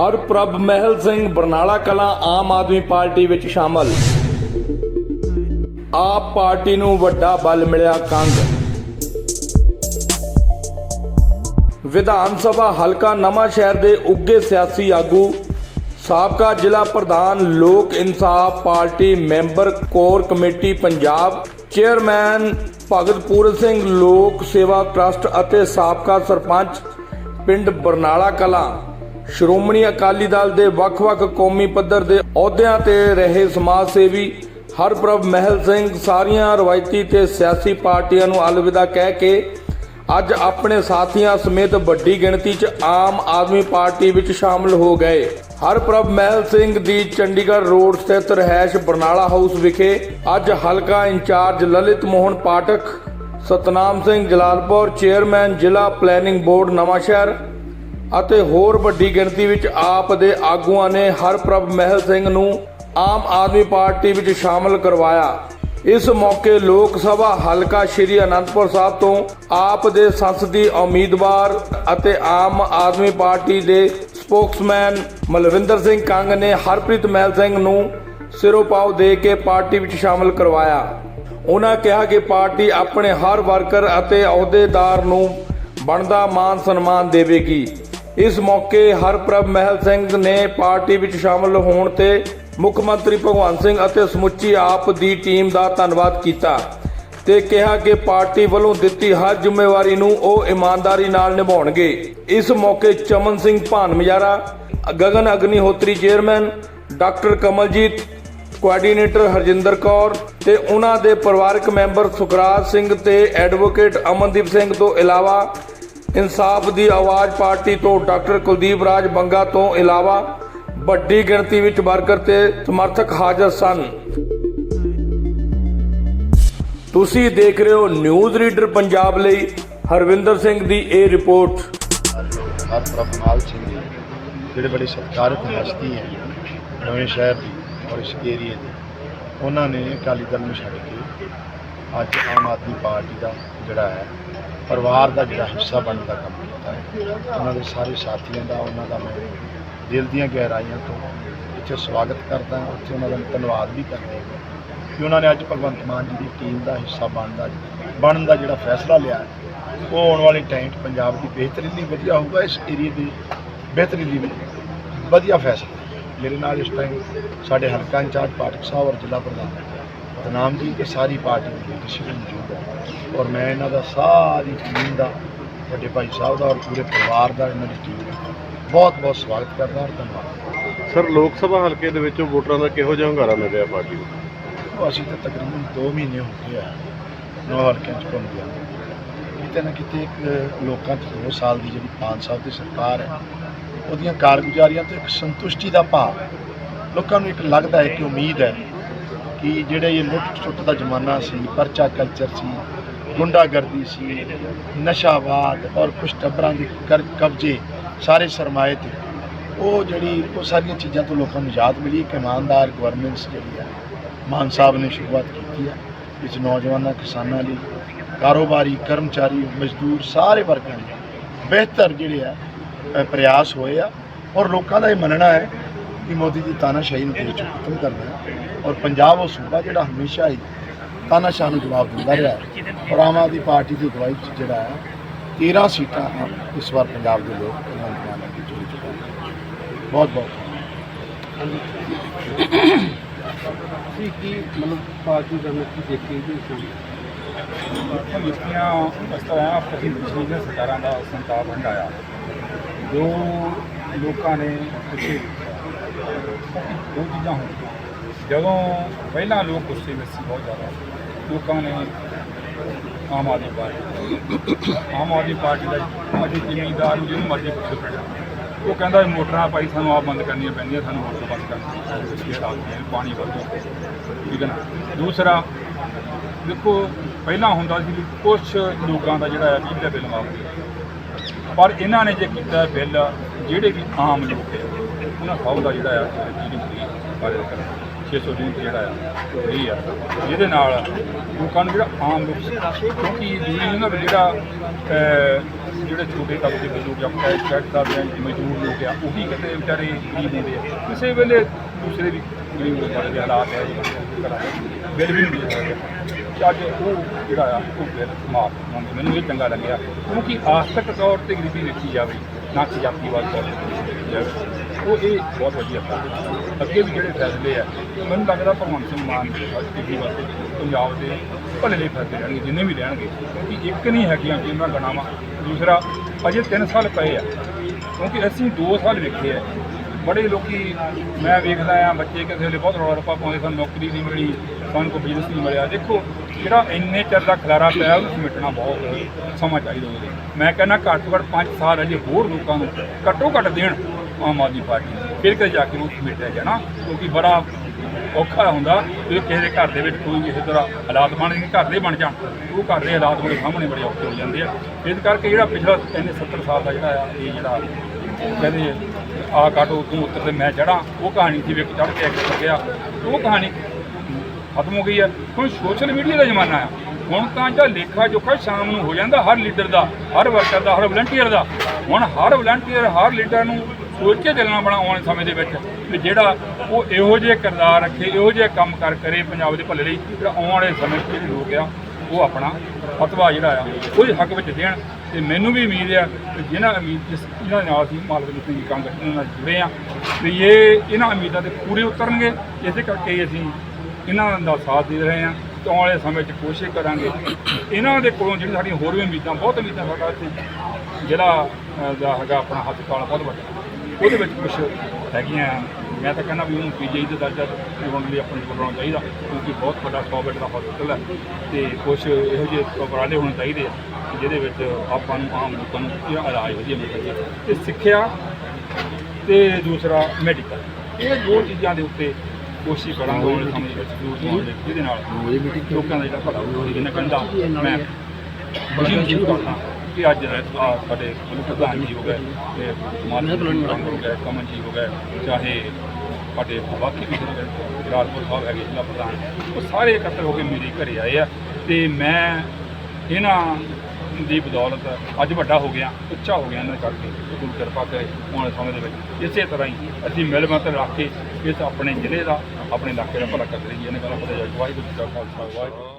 ਹਰਪ੍ਰਭ Mahal Singh Barnala Kalan Aam Aadmi party ਵਿੱਚ ਸ਼ਾਮਲ। ਆਪ ਪਾਰਟੀ ਨੂੰ ਵੱਡਾ ਬਲ ਮਿਲਿਆ ਕੰਗ। ਵਿਧਾਨ ਸਭਾ ਹਲਕਾ ਨਵਾਂ ਸ਼ਹਿਰ ਦੇ ਉੱਗੇ ਸਿਆਸੀ ਆਗੂ, ਸਾਬਕਾ ਜ਼ਿਲ੍ਹਾ ਪ੍ਰਧਾਨ Lok Insaf party member core committee Punjab, chairman Bhagatpur Singh Lok Seva trust ਅਤੇ ਸਾਬਕਾ ਸਰਪੰਚ ਪਿੰਡ ਬਰਨਾਲਾ ਕਲਾਂ। ਸ਼੍ਰੋਮਣੀ ਅਕਾਲੀ ਦਲ ਦੇ ਵੱਖ-ਵੱਖ ਕੌਮੀ ਪੱਧਰ ਦੇ ਅਹੁਦਿਆਂ ਤੇ ਰਹੇ ਸਮਾਜ ਸੇਵੀ ਹਰਪ੍ਰਭ ਮਹਿਲ ਸਿੰਘ ਸਾਰੀਆਂ ਰਵਾਇਤੀ ਤੇ ਸਿਆਸੀ ਪਾਰਟੀਆਂ ਨੂੰ ਅਲਵਿਦਾ ਕਹਿ ਕੇ ਅੱਜ ਆਪਣੇ ਸਾਥੀਆਂ ਸਮੇਤ ਵੱਡੀ ਗਿਣਤੀ 'ਚ ਆਮ ਆਦਮੀ ਪਾਰਟੀ ਵਿੱਚ ਸ਼ਾਮਲ ਹੋ ਗਏ। ਹਰਪ੍ਰਭ ਮਹਿਲ ਸਿੰਘ ਦੀ ਚੰਡੀਗੜ੍ਹ ਰੋਡ ਸਥਿਤ ਰਹਿائش ਬਰਨਾਲਾ ਹਾਊਸ ਵਿਖੇ ਅੱਜ ਹਲਕਾ ਇੰਚਾਰਜ ਲਲਿਤ ਮੋਹਨ ਪਾਠਕ, ਸਤਨਾਮ ਸਿੰਘ ਜਲਾਲਪੁਰ, ਚੇਅਰਮੈਨ ਜ਼ਿਲ੍ਹਾ ਪਲੈਨਿੰਗ ਬੋਰਡ ਨਵਾਂਸ਼ਹਿਰ ਅਤੇ ਹੋਰ ਵੱਡੀ ਗਿਣਤੀ ਵਿੱਚ ਆਪ ਦੇ ਆਗੂਆਂ ਨੇ ਹਰਪ੍ਰਭ ਮਹਿਲ ਸਿੰਘ ਨੂੰ ਆਮ ਆਦਮੀ ਪਾਰਟੀ ਵਿੱਚ ਸ਼ਾਮਲ ਕਰਵਾਇਆ। ਇਸ ਮੌਕੇ ਲੋਕ ਸਭਾ ਹਲਕਾ ਸ਼੍ਰੀ ਅਨੰਦਪੁਰ ਸਾਹਿਬ ਤੋਂ ਆਪ ਦੇ ਸੰਸਦੀ ਉਮੀਦਵਾਰ ਅਤੇ ਆਮ ਆਦਮੀ ਪਾਰਟੀ ਦੇ ਸਪੋਕਸਮੈਨ ਮਲਵਿੰਦਰ ਸਿੰਘ ਕੰਗ ਨੇ ਹਰਪ੍ਰੀਤ ਮਹਿਲ ਸਿੰਘ ਨੂੰ ਸਿਰੋਪਾਓ ਦੇ ਕੇ ਪਾਰਟੀ ਵਿੱਚ ਸ਼ਾਮਲ ਕਰਵਾਇਆ। ਉਹਨਾਂ ਕਿਹਾ ਕਿ ਪਾਰਟੀ ਆਪਣੇ ਹਰ ਵਰਕਰ ਅਤੇ ਅਹੁਦੇਦਾਰ ਨੂੰ ਬਣਦਾ ਮਾਨ ਸਨਮਾਨ ਦੇਵੇਗੀ। ਇਸ ਮੌਕੇ ਹਰਪ੍ਰਭ ਮਹਿਲ ਸਿੰਘ ਨੇ ਪਾਰਟੀ ਵਿੱਚ ਸ਼ਾਮਲ ਹੋਣ ਤੇ ਮੁੱਖ ਮੰਤਰੀ ਭਗਵੰਤ ਸਿੰਘ ਅਤੇ ਸਮੁੱਚੀ ਆਪ ਦੀ ਟੀਮ ਦਾ ਧੰਨਵਾਦ ਕੀਤਾ ਤੇ ਕਿਹਾ ਕਿ ਪਾਰਟੀ ਵੱਲੋਂ ਦਿੱਤੀ ਹਰ ਜ਼ਿੰਮੇਵਾਰੀ ਨੂੰ ਉਹ ਇਮਾਨਦਾਰੀ ਨਾਲ ਨਿਭਾਉਣਗੇ। ਇਸ ਮੌਕੇ Chaman Singh Bhanmajara Gagan Agnihotri chairman, doctor Kamaljit, coordinator Harjinder Kaur ਤੇ ਉਹਨਾਂ ਦੇ ਪਰਿਵਾਰਕ ਮੈਂਬਰ ਸੁਖਰਾਜ ਸਿੰਘ ਤੇ ਐਡਵੋਕੇਟ ਅਮਨਦੀਪ ਸਿੰਘ ਤੋਂ ਇਲਾਵਾ ਇਨਸਾਫ ਦੀ ਆਵਾਜ਼ ਪਾਰਟੀ ਤੋਂ ਡਾਕਟਰ ਕੁਲਦੀਪ ਰਾਜ ਬੰਗਾ ਤੋਂ ਇਲਾਵਾ ਵੱਡੀ ਗਿਣਤੀ ਵਿੱਚ ਵਰਕਰ ਤੇ ਸਮਰਥਕ ਹਾਜ਼ਰ ਸਨ। ਤੁਸੀਂ ਦੇਖ ਰਹੇ ਹੋ ਨਿਊਜ਼ ਰੀਡਰ ਪੰਜਾਬ ਲਈ ਹਰਵਿੰਦਰ ਸਿੰਘ ਦੀ ਇਹ ਰਿਪੋਰਟ। ਹਰ ਸਿੰਘ ਜੀ, ਜਿਹੜੇ ਬੜੇ ਸਤਿਕਾਰਤ ਹਸਤੀ ਹੈ ਨਵੇਂ ਸ਼ਹਿਰ ਦੀ ਔਰ ਇਸ ਏਰੀਏ ਦੀ, ਉਹਨਾਂ ਨੇ ਅਕਾਲੀ ਦਲ ਨੂੰ ਛੱਡ ਕੇ ਅੱਜ ਆਮ ਆਦਮੀ ਪਾਰਟੀ ਦਾ ਜਿਹੜਾ ਹੈ ਪਰਿਵਾਰ ਦਾ ਜਿਹੜਾ ਹਿੱਸਾ ਬਣਨ ਦਾ ਕੰਮ ਕੀਤਾ ਹੈ। ਉਹਨਾਂ ਦੇ ਸਾਰੇ ਸਾਥੀਆਂ ਦਾ, ਉਹਨਾਂ ਦਾ ਮੈਂ ਦਿਲ ਦੀਆਂ ਗਹਿਰਾਈਆਂ ਤੋਂ ਇੱਥੇ ਸਵਾਗਤ ਕਰਦਾ ਹਾਂ। ਉੱਥੇ ਉਹਨਾਂ ਦਾ ਧੰਨਵਾਦ ਵੀ ਕਰਦਾ ਹਾਂ ਕਿ ਉਹਨਾਂ ਨੇ ਅੱਜ ਭਗਵੰਤ ਮਾਨ ਜੀ ਦੀ ਟੀਮ ਦਾ ਹਿੱਸਾ ਬਣਨ ਦਾ ਬਣਨ ਦਾ ਜਿਹੜਾ ਫੈਸਲਾ ਲਿਆ ਉਹ ਆਉਣ ਵਾਲੇ ਟਾਈਮ 'ਚ ਪੰਜਾਬ ਦੀ ਬਿਹਤਰੀ ਲਈ ਵਧੀਆ ਹੋਊਗਾ, ਇਸ ਏਰੀਏ ਦੀ ਬਿਹਤਰੀ ਲਈ ਵੀ ਵਧੀਆ ਫੈਸਲਾ। ਮੇਰੇ ਨਾਲ ਇਸ ਟਾਈਮ ਸਾਡੇ ਹਲਕਾ ਇੰਚਾਰਜ ਪਾਠਕ ਸਾਹਿਬ ਔਰ ਜ਼ਿਲ੍ਹਾ ਪ੍ਰਧਾਨ। ਸਤਨਾਮ ਜੀ ਤੇ ਸਾਰੀ ਪਾਰਟੀ ਦੀ ਲੀਡਰਸ਼ਿਪ ਮੌਜੂਦ ਹੈ। ਔਰ ਮੈਂ ਇਹਨਾਂ ਦਾ ਸਾਰੀ ਟੀਮ ਦਾ ਵੱਡੇ ਭਾਈ ਸਾਹਿਬ ਦਾ ਔਰ ਪੂਰੇ ਪਰਿਵਾਰ ਦਾ ਇਹਨਾਂ ਦੀ ਟੀਮ ਦਾ ਬਹੁਤ ਬਹੁਤ ਸਵਾਗਤ ਕਰਦਾ ਔਰ ਧੰਨਵਾਦ। ਸਰ ਲੋਕ ਸਭਾ ਹਲਕੇ ਦੇ ਵਿੱਚੋਂ ਵੋਟਰਾਂ ਦਾ ਕਿਹੋ ਜਿਹਾ ਹੰਗਾਰਾ ਮਿਲ ਰਿਹਾ ਪਾਰਟੀ ਨੂੰ? ਅਸੀਂ ਤਾਂ ਤਕਰੀਬਨ 2 ਮਹੀਨੇ ਹੋ ਗਏ ਆ ਨੌ ਹਲਕਿਆਂ ਚ ਘੁੰਮਦੇ ਆ ਕਿਤੇ ਨਾ ਕਿਤੇ ਇੱਕ ਲੋਕਾਂ 'ਚ 2 ਸਾਲ ਦੀ ਜਿਹੜੀ 5 ਸਾਲ ਦੀ ਸਰਕਾਰ ਹੈ ਉਹਦੀਆਂ ਕਾਰਗੁਜ਼ਾਰੀਆਂ ਤੋਂ ਇੱਕ ਸੰਤੁਸ਼ਟੀ ਦਾ ਭਾਵ ਲੋਕਾਂ ਨੂੰ ਇੱਕ ਲੱਗਦਾ ਹੈ ਕਿ ਉਮੀਦ ਹੈ ਕਿ ਜਿਹੜੇ ਇਹ ਲੁੱਟ ਛੁੱਟ ਦਾ ਜ਼ਮਾਨਾ ਸੀ, ਪਰਚਾ ਕਲਚਰ ਸੀ, ਗੁੰਡਾਗਰਦੀ ਸੀ, ਨਸ਼ਾਵਾਦ ਔਰ ਕੁਝ ਟੱਬਰਾਂ ਦੇ ਕਰ, ਕਬਜ਼ੇ ਸਾਰੇ ਸਰਮਾਏ ਤੇ। ਉਹ ਜਿਹੜੀ, ਉਹ ਸਾਰੀਆਂ ਚੀਜ਼ਾਂ ਤੋਂ ਲੋਕਾਂ ਨੂੰ ਯਾਦ ਮਿਲੀ ਕਿ ਇਮਾਨਦਾਰ ਗਵਰਨੈਂਸ ਜਿਹੜੀ ਆ। ਮਾਨ ਸਾਹਿਬ ਨੇ ਸ਼ੁਰੂਆਤ ਕੀਤੀ ਹੈ ਵਿੱਚ ਨੌਜਵਾਨਾਂ, ਕਿਸਾਨਾਂ ਲਈ। ਕਾਰੋਬਾਰੀ, ਕਰਮਚਾਰੀ, ਮਜ਼ਦੂਰ ਸਾਰੇ ਵਰਗਾਂ ਲਈ। ਬਿਹਤਰ ਜਿਹੜੇ ਆ ਪ੍ਰਯਾਸ ਹੋਏ ਆ ਔਰ ਲੋਕਾਂ ਦਾ ਇਹ ਮੰਨਣਾ ਹੈ ਕਿ ਮੋਦੀ ਦੀ ਤਾਨਾਸ਼ਾਹੀ ਨੂੰ ਦੇਸ਼ ਖਤਮ ਕਰਨਾ ਹੈ ਔਰ ਪੰਜਾਬ ਉਹ ਸੂਬਾ ਜਿਹੜਾ ਹਮੇਸ਼ਾ ਹੀ ਤਾਨਾਸ਼ਾਹ ਨੂੰ ਜਵਾਬ ਦਿੰਦਾ ਰਿਹਾ ਹੈ। ਔਰ ਆਮ ਆਦਮੀ ਪਾਰਟੀ ਦੀ ਅਗਵਾਈ 'ਚ ਜਿਹੜਾ ਹੈ 13 ਸੀਟਾਂ ਇਸ ਵਾਰ ਪੰਜਾਬ ਦੇ ਲੋਕ ਭਗਵੰਤ ਮਾਨ ਅੱਗੇ ਚੁਣ ਚੁੱਕੇ ਬਹੁਤ ਬਹੁਤ ਤੁਸੀਂ ਕੀ ਮਤਲਬ ਪਾਰਟੀ ਦਾ ਕੀ ਦੇਖੀ ਜੀ ਲਿਖੀਆਂ ਇਸ ਤਰ੍ਹਾਂ ਅਸੀਂ ਪਿਛਲੀਆਂ ਸਰਕਾਰਾਂ ਦਾ ਸੰਤਾਪ ਹੰਡਾਇਆ। ਜੋ ਲੋਕਾਂ ਨੇ ਪਿੱਛੇ ਦੋ ਚੀਜ਼ਾਂ ਹੁੰਦੀਆਂ। ਜਦੋਂ ਪਹਿਲਾਂ ਲੋਕ ਗੁੱਸੇ ਵਿੱਚ ਸੀ ਬਹੁਤ ਜ਼ਿਆਦਾ, ਲੋਕਾਂ ਨੇ ਆਮ ਆਦਮੀ ਪਾਰਟੀ ਆਮ ਆਦਮੀ ਪਾਰਟੀ ਦਾ ਅੱਜ ਜ਼ਿਮੀਂਦਾਰ ਨੂੰ ਜਿਹਨੂੰ ਮਰਜ਼ੀ ਪੁੱਛ। ਪੈਣਾ ਉਹ ਕਹਿੰਦਾ ਮੋਟਰਾਂ ਭਾਈ ਸਾਨੂੰ ਆਪ ਬੰਦ ਕਰਨੀਆਂ ਪੈਂਦੀਆਂ, ਸਾਨੂੰ ਹੋਰ ਬੰਦ ਕਰਨੀ ਇਹ ਰਾਤ ਨੂੰ, ਪਾਣੀ ਵਧੋ ਠੀਕ ਹੈ ਨਾ? ਦੂਸਰਾ, ਦੇਖੋ, ਪਹਿਲਾਂ ਹੁੰਦਾ ਸੀ ਵੀ ਕੁਝ ਲੋਕਾਂ ਦਾ ਜਿਹੜਾ ਹੈ ਬਿਜਲੀ ਦਾ ਬਿੱਲ ਮਾਫ ਪਰ ਇਹਨਾਂ ਨੇ ਜੇ ਕੀਤਾ ਬਿੱਲ, ਜਿਹੜੇ ਵੀ ਆਮ ਲੋਕ ਹੈ ਉਹਨਾਂ ਸਭ ਦਾ ਜਿਹੜਾ ਹੈ ਬਿਜਲੀ ਫ੍ਰੀ ਬਾਰੇ ਕਰਨਾ 600 ਯੂਨਿਟ ਜਿਹੜਾ ਆ ਉਹ ਫ੍ਰੀ ਆ। ਜਿਹਦੇ ਨਾਲ ਲੋਕਾਂ ਨੂੰ ਜਿਹੜਾ ਆਮ ਲੋਕ, ਕਿਉਂਕਿ ਦੂਰੀ ਉਹਨਾਂ ਵਿੱਚ ਜਿਹੜਾ ਜਿਹੜੇ ਛੋਟੇ ਤਬਕੇ ਦੇ ਲੋਕ ਜਾਂ ਟੈਕਸ ਟੈਕਸ ਦਾ ਮਜ਼ਦੂਰ ਲੋਕ ਆ, ਉਹ ਵੀ ਕਿਤੇ ਵਿਚਾਰੇ ਗਰੀਬ ਹੁੰਦੇ ਆ। ਕਿਸੇ ਵੇਲੇ ਦੂਸਰੇ ਵੀ ਗਰੀਬ ਲੋਕਾਂ ਦੇ ਹਾਲਾਤ ਆ ਜੀ ਬਿੱਲ ਵੀ ਨਹੀਂ ਦੇ ਅੱਜ ਉਹ ਜਿਹੜਾ ਆ, ਉਹ ਬਿੱਲ ਮਾਫ ਹੋਣਗੇ ਮੈਨੂੰ ਇਹ ਚੰਗਾ ਲੱਗਿਆ, ਕਿਉਂਕਿ ਆਸਤਕ ਤੌਰ ਤੇ ਗਰੀਬੀ ਵੇਖੀ ਜਾਵੇ, ਨਾ ਕਿ ਜਾਤੀਵਾਦ ਤੌਰ ਤੇ ਜਾਵੇ। ਉਹ ਇਹ ਬਹੁਤ ਵਧੀਆ ਫੈਸਲਾ ਅੱਗੇ ਵੀ ਜਿਹੜੇ ਫੈਸਲੇ ਆ, ਮੈਨੂੰ ਲੱਗਦਾ ਭਗਵੰਤ ਸਿੰਘ ਮਾਨ ਦਿੱਲੀ ਵਾਸਤੇ ਪੰਜਾਬ ਦੇ ਭਲੇ ਲਈ ਫੈਸਲੇ ਰਹਿਣਗੇ ਜਿੰਨੇ ਵੀ ਰਹਿਣਗੇ ਕਿਉਂਕਿ ਇੱਕ ਨਹੀਂ ਹੈਗੀਆਂ ਕਿ ਉਹਨਾਂ ਗਣਾਵਾਂ। ਦੂਸਰਾ, ਅਜੇ 3 ਸਾਲ ਪਏ ਆ, ਕਿਉਂਕਿ ਅਸੀਂ 2 ਸਾਲ ਵੇਖੇ ਆ। ਬੜੇ ਲੋਕੀ, ਮੈਂ ਵੇਖਦਾ ਆ, ਬੱਚੇ ਕਿਸੇ ਵੇਲੇ ਬਹੁਤ ਰੌਲਾ ਰੱਪਾ ਪਾਉਂਦੇ ਸਾਨੂੰ, ਨੌਕਰੀ ਨਹੀਂ ਮਿਲੀ, ਸਾਨੂੰ ਕੋਈ ਬਿਜ਼ਨਸ ਨਹੀਂ ਮਿਲਿਆ। ਦੇਖੋ, ਜਿਹੜਾ ਇੰਨੇ ਚਿਰ ਦਾ ਖਲਾਰਾ ਪਿਆ, ਉਹਨੂੰ ਸਮੇਟਣਾ ਬਹੁਤ ਸਮਾਂ ਚਾਹੀਦਾ ਮੈਂ ਕਹਿੰਦਾ ਘੱਟ ਤੋਂ ਘੱਟ 5 ਸਾਲ, ਅਜੇ ਹੋਰ ਲੋਕਾਂ ਨੂੰ ਘੱਟੋ ਘੱਟ ਦੇਣ ਆਮ ਆਦਮੀ ਪਾਰਟੀ ਫਿਰ ਕਦੇ ਜਾ ਕੇ ਉਹ ਸਮੇਟਿਆ ਜਾਣਾ ਕਿਉਂਕਿ ਬੜਾ ਔਖਾ ਹੁੰਦਾ ਕਿ ਕਿਸੇ ਦੇ ਘਰ ਦੇ ਵਿੱਚ ਕੋਈ ਕਿਸੇ ਤਰ੍ਹਾਂ ਹਾਲਾਤ ਬਣ ਜਾਣ, ਘਰ ਦੇ ਬਣ ਜਾਣ। ਉਹ ਘਰ ਦੇ ਹਾਲਾਤ ਉਹਦੇ ਸਾਹਮਣੇ ਬੜੇ ਔਖੇ ਹੋ ਜਾਂਦੇ ਆ। ਇਸ ਕਰਕੇ ਜਿਹੜਾ ਪਿਛਲਾ ਇਹਨੇ 70 ਸਾਲ ਦਾ ਜਿਹੜਾ ਆ, ਇਹ ਜਿਹੜਾ ਕਹਿੰਦੇ ਆ ਕਾਟੋ ਤੂੰ ਉੱਤਰ ਤੇ ਮੈਂ ਚੜਾਂ ਉਹ ਕਹਾਣੀ ਸੀ ਵੀ ਇੱਕ ਚੜ ਕੇ ਇੱਕ ਲੱਗਿਆ। ਉਹ ਕਹਾਣੀ ਖਤਮ ਹੋ ਗਈ ਹੈ ਹੁਣ ਸੋਸ਼ਲ ਮੀਡੀਆ ਦਾ ਜ਼ਮਾਨਾ ਆ। ਹੁਣ ਤਾਂ ਜਿਹੜਾ ਲੇਖਾ ਜੋਖਾ ਸ਼ਾਮ ਨੂੰ ਹੋ ਜਾਂਦਾ, ਹਰ ਲੀਡਰ ਦਾ, ਹਰ ਵਰਕਰ ਦਾ, ਹਰ ਵਲੰਟੀਅਰ ਦਾ। ਹੁਣ ਹਰ ਵਲੰਟੀਅਰ ਹਰ ਲੀਡਰ ਨੂੰ ਸੋਚ ਕੇ ਚੱਲਣਾ ਬਣਾ ਆਉਣ ਸਮੇਂ ਦੇ ਵਿੱਚ ਵੀ ਜਿਹੜਾ ਉਹ ਇਹੋ ਜਿਹੇ ਕਿਰਦਾਰ ਰੱਖੇ, ਇਹੋ ਜਿਹੇ ਕੰਮ ਕਰ ਕਰੇ ਪੰਜਾਬ ਦੇ ਭਲੇ ਲਈ, ਜਿਹੜਾ ਆਉਣ ਵਾਲੇ ਸਮੇਂ 'ਚ ਜਿਹੜੇ ਲੋਕ ਆ, ਉਹ ਆਪਣਾ ਫਤਵਾ ਜਿਹੜਾ ਆ ਉਹਦੇ ਹੱਕ ਵਿੱਚ ਦੇਣ। ਤੇ ਮੈਨੂੰ ਵੀ ਉਮੀਦ ਆ ਕਿ ਜਿਹਨਾਂ ਉਮੀਦ ਜਿਸ ਜਿਹਨਾਂ ਨਾਲ ਅਸੀਂ ਮਾਲਕ ਦੀ ਸਿੰਘ ਕਾਂਗਰਸ ਨਾਲ ਜੁੜੇ ਆ। ਵੀ ਇਹ, ਇਹਨਾਂ ਉਮੀਦਾਂ ਤੇ ਪੂਰੇ ਉਤਰਨਗੇ, ਇਸੇ ਕਰਕੇ ਅਸੀਂ ਇਹਨਾਂ ਦਾ ਸਾਥ ਦੇ ਰਹੇ ਹਾਂ ਤੇ ਆਉਣ ਵਾਲੇ ਸਮੇਂ 'ਚ ਕੋਸ਼ਿਸ਼ ਕਰਾਂਗੇ। ਇਹਨਾਂ ਦੇ ਕੋਲੋਂ ਜਿਹੜੀਆਂ ਸਾਡੀਆਂ ਹੋਰ ਵੀ ਉਮੀਦਾਂ, ਬਹੁਤ ਉਮੀਦਾਂ ਸਾਡਾ ਇੱਥੇ ਜਿਹੜਾ ਦਾ ਹੈਗਾ ਆਪਣਾ ਹੱਥ ਕਾਲਾ ਬਹੁਤ ਵੱਡਾ। ਉਹਦੇ ਵਿੱਚ ਕੁਝ ਹੈਗੀਆਂ। ਮੈਂ ਤਾਂ ਕਹਿੰਦਾ ਵੀ ਉਹਨੂੰ ਪੀਜੀਆਈ ਦਾ ਦਰਜਾ ਦਿਵਾਉਣ ਲਈ ਆਪਣੇ ਕੋਲ ਹੋਣਾ ਚਾਹੀਦਾ ਕਿਉਂਕਿ ਬਹੁਤ ਵੱਡਾ 100 ਬੈੱਡ ਦਾ ਹਸਪਤਾਲ ਹੈ ਤੇ ਕੁਝ ਇਹੋ ਜਿਹੇ ਉਪਰਾਲੇ ਹੋਣੇ ਚਾਹੀਦੇ ਆ ਜਿਹਦੇ ਵਿੱਚ ਆਪਾਂ ਨੂੰ ਆਮ ਲੋਕਾਂ ਨੂੰ ਜਿਹੜਾ ਇਲਾਜ ਵਧੀਆ ਮਿਲ ਸਕੇ। ਤੇ ਸਿੱਖਿਆ ਤੇ ਦੂਸਰਾ ਮੈਡੀਕਲ ਇਹ ਦੋ ਚੀਜ਼ਾਂ ਦੇ ਉੱਤੇ ਕੋਸ਼ਿਸ਼ ਕਰਾਂਗੇ ਵਾਲੇ ਸਮੇਂ ਵਿੱਚ ਜ਼ਰੂਰ ਜਿਹਦੇ ਨਾਲ ਲੋਕਾਂ ਦਾ ਜਿਹੜਾ ਭਲਾ ਹੋਵੇ ਜਿਹਨੇ ਕਹਿੰਦਾ ਮੈਂ ਬੜੀ ਮਹਿਸੂਸ ਕਰਦਾ ਕਿ ਅੱਜ ਆ ਸਾਡੇ ਪ੍ਰਧਾਨ ਜੀ ਹੋ ਗਏ ਤੇ ਮਾਨਵ ਹੋ ਗਏ ਕਮਨ ਜੀ ਹੋ ਗਏ ਚਾਹੇ ਸਾਡੇ ਬਾਕੀ ਵੀ ਰਾਜਪੁਰ ਸਾਹਿਬ ਹੈਗੇ, ਜ਼ਿਲ੍ਹਾ ਪ੍ਰਧਾਨ, ਉਹ ਸਾਰੇ ਇਕੱਤਰ ਹੋ ਕੇ ਮੇਰੇ ਘਰੇ ਆਏ ਆ ਤੇ ਮੈਂ ਇਹਨਾਂ ਦੀ ਬਦੌਲਤ ਅੱਜ ਵੱਡਾ ਹੋ ਗਿਆ, ਉੱਚਾ ਹੋ ਗਿਆ ਇਹਨਾਂ ਕਰਕੇ, ਗੁਰੂ ਕਿਰਪਾ ਕਰੇ, ਆਉਣ ਸਮੇਂ ਦੇ ਵਿੱਚ। ਇਸੇ ਤਰ੍ਹਾਂ ਹੀ ਅਸੀਂ ਮਿਲ ਮਤ ਰੱਖ ਕੇ ਇਸ ਆਪਣੇ ਜ਼ਿਲ੍ਹੇ ਦਾ, ਆਪਣੇ ਇਲਾਕੇ ਦਾ ਭਲਾ ਕਰਦੇ ਰਹੀਏ। ਇਹਨਾਂ ਗੱਲ ਪਤਾ ਵਾਹਿਗੁਰੂ ਜੀ ਕਾ ਖਾਲਸਾ, ਵਾਹਿਗੁਰੂ